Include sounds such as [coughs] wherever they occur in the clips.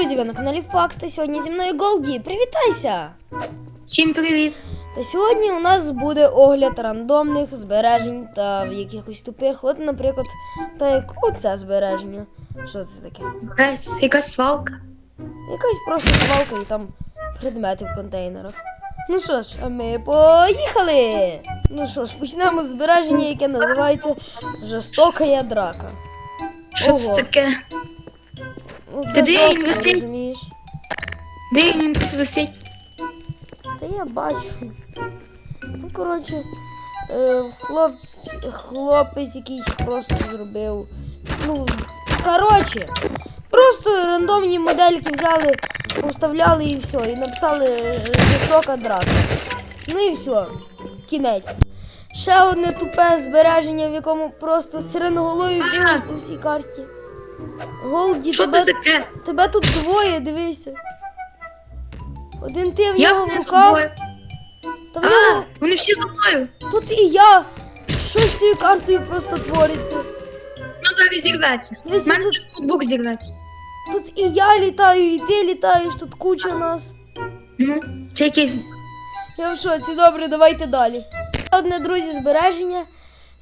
друзі, ви на каналі Факс та сьогодні зі мною Голді. Привітайся! Всім привіт! Та сьогодні у нас буде огляд рандомних збережень та якихось тупих. От, наприклад, та як оце збереження. Що це таке? Якась, якась свалка. Якась просто свалка і там предмети в контейнерах. Ну що ж, а ми поїхали! Ну що ж, почнемо з збереження, яке називається Жорстока драка. Що Ого. це таке? Ну, Та це де жорстко, висить? розумієш? Де він тут висить? Та я бачу. Ну, коротше, е, хлопець, хлопець якийсь просто зробив. Ну, коротше, просто рандомні модельки взяли, вставляли і все, і написали е, жорстока драка. Ну і все, кінець. Ще одне тупе збереження, в якому просто сиреноголові бігають по всій карті. Голді, Що тебе, це таке? тебе тут двоє, дивися. Один ти в Я нього в не руках. собою. Та в нього А, вони всі за мною. тут і я. Що з цією картою просто твориться? Вона зараз зірветься. У Дивись, мене тут, цей ноутбук зірветься. тут і я літаю, і ти літаєш, тут куча нас. Ну, це якийсь. Я в шоці, добре, давайте далі. Одне, друзі, збереження.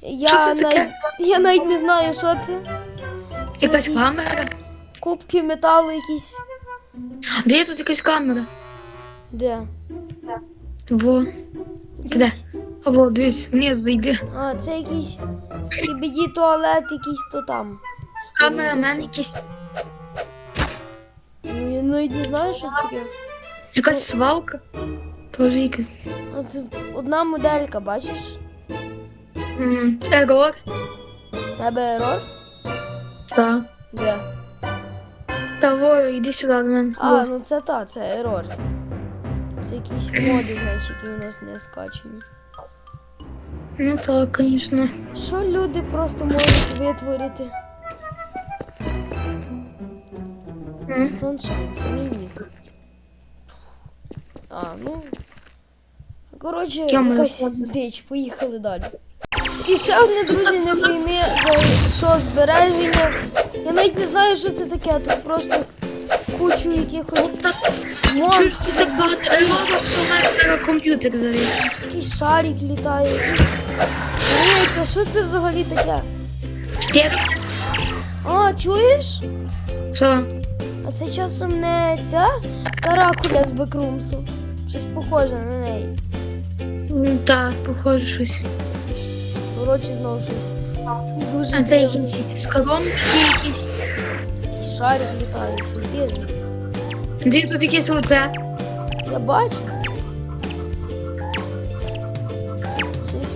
Я, Що це навіть, таке? я навіть не знаю, що це. Якась камера. Кубки металу якісь. Де є тут якась камера? Де? Во. Ти де? А во, дивись, вниз зайди. А, це якийсь скібіді туалет, якийсь то там. Камерамен якийсь. Ну, я навіть не знаю, що це таке. Якась свалка. Тоже якась. А це одна моделька, бачиш? М, Ерор. Тебе ерор? Так. Де? Та во, іди сюди до мене. А, ну це та, це ерор. Це якісь [clears throat] моди, значить, які у нас не скачені. Ну так, звісно. Що люди просто можуть витворити? Sunshine, це мій нік. А, ну. Коротше, якась фото. дич, поїхали далі. І ще одне, друзі, не пойми, за що збереження. Я навіть не знаю, що це таке, тут просто кучу якихось монстрів, так багато зараз комп'ютер завис. якийсь шарик літає. Дивіться, що це взагалі таке? А, чуєш? Що? А це часом не ця каракуля з бекрумсу. Щось похоже на неї. Так, похоже щось. Коротше, знову щось. Дуже А це якісь скоромки якісь. Якийсь шарик літає, сюди. Де тут якесь оце? Я бачу.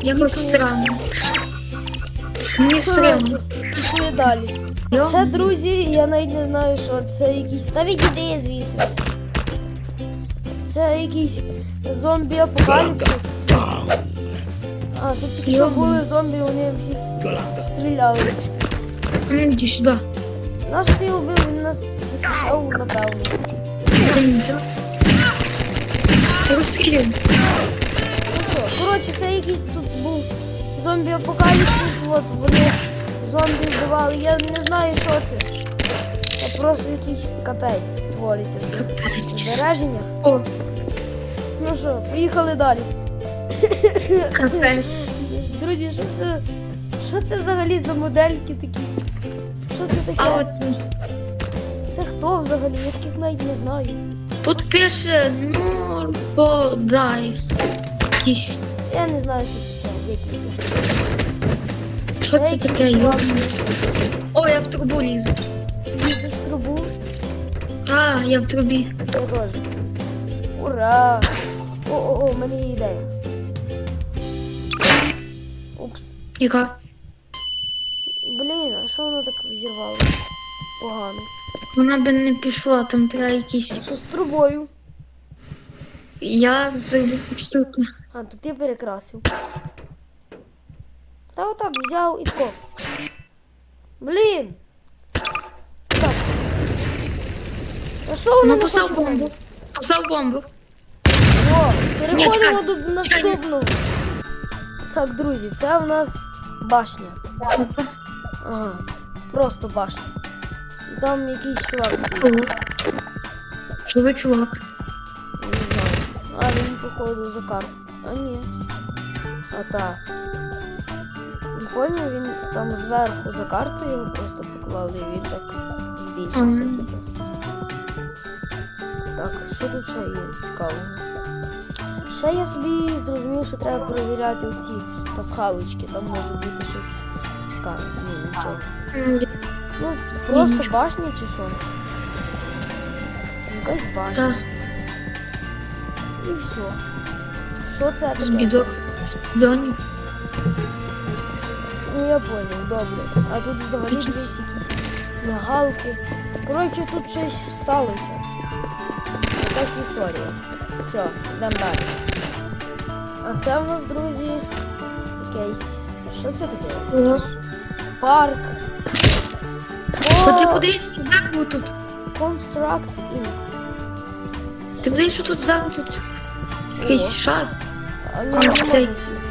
Якось странно. Мені странно. пішли далі. Йо. Це, друзі, я навіть не знаю, що це якісь. Та відійди звідси. Це якийсь зомбі апокаліпсис. А, тут тільки що були зомбі, вони всі стріляли. Іди сюди. Наш ти убив, він нас захищав, напевно. Це нічого. Розстрілюй. Ну що, коротше, це якийсь тут був зомбі-апокаліпсис, от вони зомбі вбивали. Я не знаю, що це. Це просто якийсь капець твориться в цих збереженнях. О, Ну що, поїхали далі. капець. Друзі, що це? Що це взагалі за модельки такі? Що це таке? А оце. Це хто взагалі? Я таких навіть не знаю. Тут пише, ну, подай. Якісь. Я не знаю, що це. Які. Що це таке? О, я в трубу лізу. Лізеш в трубу. А, я в трубі. Я теж. Ура! О-о-о, в мене є ідея. Яка? Блін, а що воно так взірвало? Погано. Вона би не пішла, там треба якісь. Що з трубою? Я зроблю штуку. А, тут я перекрасив. Та отак взяв і тако. Блін! Так. А що воно Ну, не хоче бомбу. брати? Постав бомбу. О, переходимо чекай. до наступного. Так, друзі, це у нас башня. Ага. Просто башня. І там якийсь чувак стоїть. Що ви чувак? Я не знаю. А, він походу за карту. А ні. А та. Він поняв, він там зверху за карту його просто поклали і він так збільшився Ага. тут. Так, що тут ще є цікавого? Ще я собі зрозумів, що треба перевіряти оці пасхалочки. Там може бути щось цікаве. Ні, нічого. Ну, просто башня чи що? Якась башня. І все. Що це таке? бідо. З. Ну я понял, добре. А тут взагалі Якісь- десь якісь мигалки. Коротше, тут щось сталося. Якась історія. Все, йдемо далі. А це в нас, друзі, якийсь. Що це таке? Якийсь парк. Та ти О, подивись, зверху тут. Construct Inc. Ти подивись, що тут зверху тут. Якийсь шар. А нього не цей. можна сісти.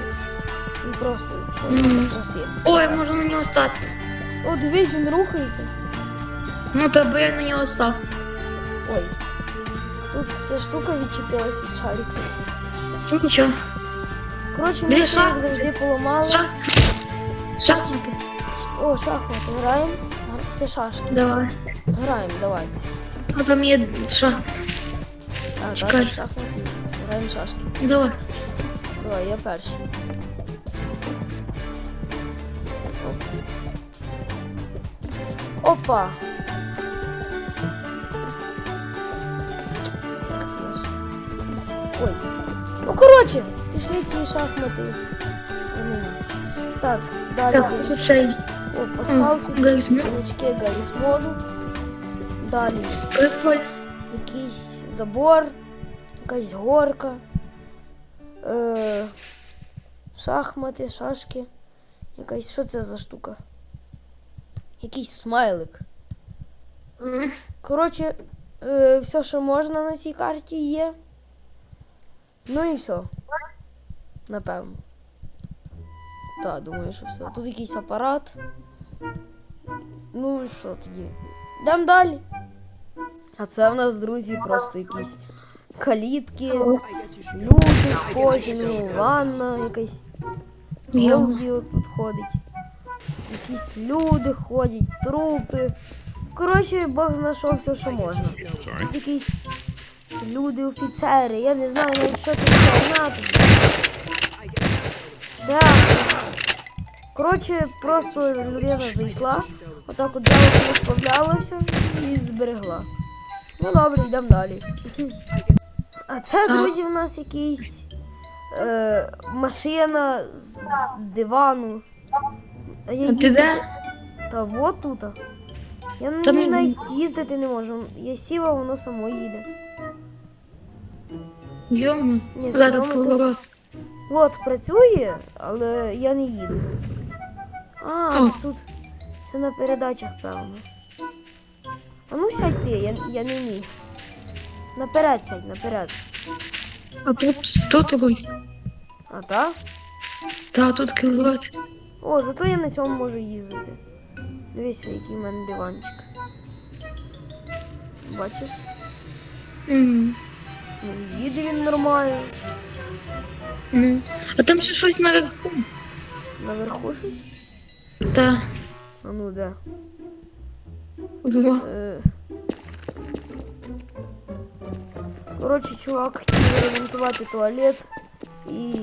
Він просто Мгм. красивий. Ой, можна на нього стати. О, дивись, він рухається. Ну, та бо я на нього став. Ой. Тут ця штука відчепилась від шарика. Це нічого. Коротше, ми ще, шах? як завжди поламали. Шах. Шахмати. О, шахмати. Граємо. Гра- Це шашки. Давай. Граємо, давай. А там є шах. А, Чекай. так, шахмати. Граємо шашки. Давай. Давай, я перший. Оп. Опа. Ой. Ну, коротше, пішли ті шахмати. Вони нас. Так, далі. Так, тут ще. О, пасхалці. М, Гарріс Мод. Значки Гарріс моду. Далі Прикольно. якийсь забор, якась горка, е, шахмати, шашки. Якась, що це за штука? Якийсь смайлик. Коротше, е, все, що можна на цій карті є. Ну і все. Напевно. Так, думаю, що все. Тут якийсь апарат. Ну і що тоді? Йдемо далі. А це в нас, друзі, просто якісь калітки, люди ходять, ну, ванна якась. Голді от тут ходить. Якісь люди ходять, трупи. Коротше, Бог знайшов все, що можна. Якісь люди, офіцери. Я не знаю навіть, що це таке. На тобі. Ще. Коротше, просто людина зайшла, отак от зелено розправлялася і зберегла. Ну добре, йдемо далі. А це, друзі, в нас якийсь е, машина з, з дивану. А я їздити- де? Та вот тут. Я на ній навіть їздити не можу. Я сів, а воно само їде. Йому. Ні, Зараз спробуйте. поворот. От, працює, але я не їду. А, О. тут це на передачах, певно. А ну сядь ти, я, я не вмію. Наперед сядь, наперед. А тут, тут руль. А так? Та тут керувати. О, зато я на цьому можу їздити. Дивися, який в мене диванчик. Бачиш? М, Ну, їде він нормально. Ну. А там ще щось наверху. Наверху щось. Та. А ну де? Во. Е. Коротше, чувак хотів ремонтувати туалет і,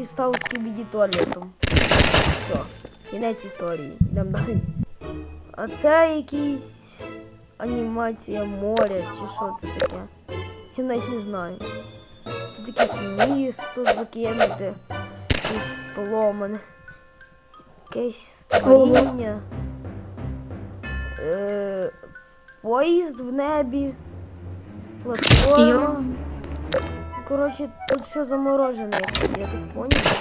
і став скібіді туалетом. Все, кінець історії. Йдемо далі. А це якийсь анімація моря, чи що це таке? Я навіть не знаю. Тут якесь місто закинуте, якесь поломане, якесь створіння. Е, поїзд в небі, платформа. Коротше, тут все заморожене, я, так поняв.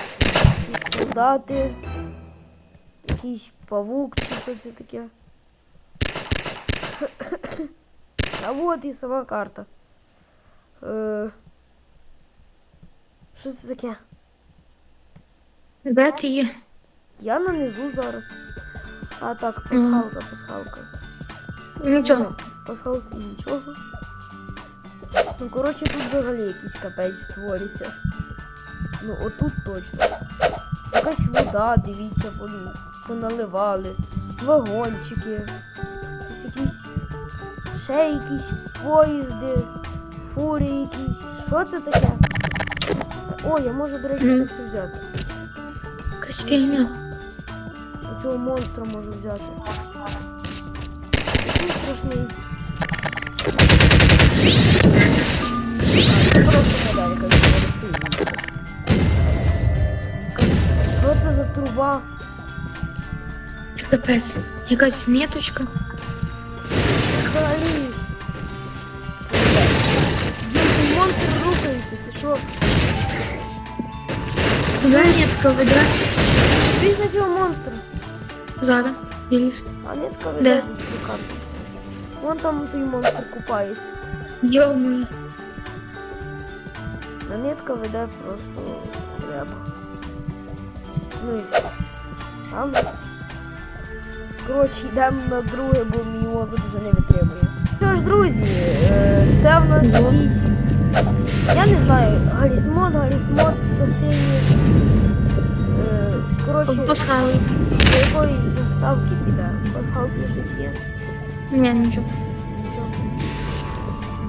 Якісь солдати, якийсь павук чи що це таке. [coughs] А от і сама карта. Е, що це таке? Де ти є? Я на низу зараз. А так, пасхалка, пасхалка. Нічого. Пасхалці нічого. Ну, коротше, тут взагалі якийсь капець створиться. Ну, отут точно. Якась вода, дивіться, пон- поналивали. Вагончики. Якісь. Ще якісь поїзди, фури якісь. Що це таке? О, я можу, до речі, це все взяти. Якась фігня. Цього монстра можу взяти. Який страшний. Просто медалька, Що це за труба? Це капець. Якась ниточка. Рухається, ти що? Куди нитка веде? Дивись на цього монстра. Зараз. Ділюсь. А нитка веде Де? десь цю карту. Вон там той монстр купається. Йо-моє. А нитка веде просто треба. Ну і все. Там. Коротше, йдемо на друге, бо мій мозок вже не витримує. Що ж, друзі, е, це в нас Ну. якийсь. Я не знаю, галісмод, галісмод, все синє. Е, Коротше, до якоїсь заставки піде. У пасхалці щось є. Ні, нічого. Нічого.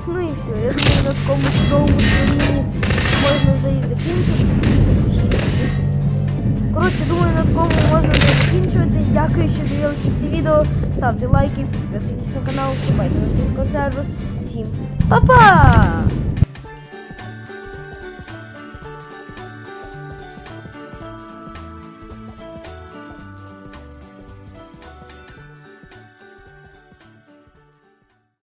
Ну і все. Я думаю, на такому чудовому створінні можна вже і. Це закінчити. Коротше, думаю, на такому можна вже закінчувати. Дякую, що дивилися це відео. Ставте лайки, підписуйтесь на канал, вступайте на Discord сервер. Всім па-па!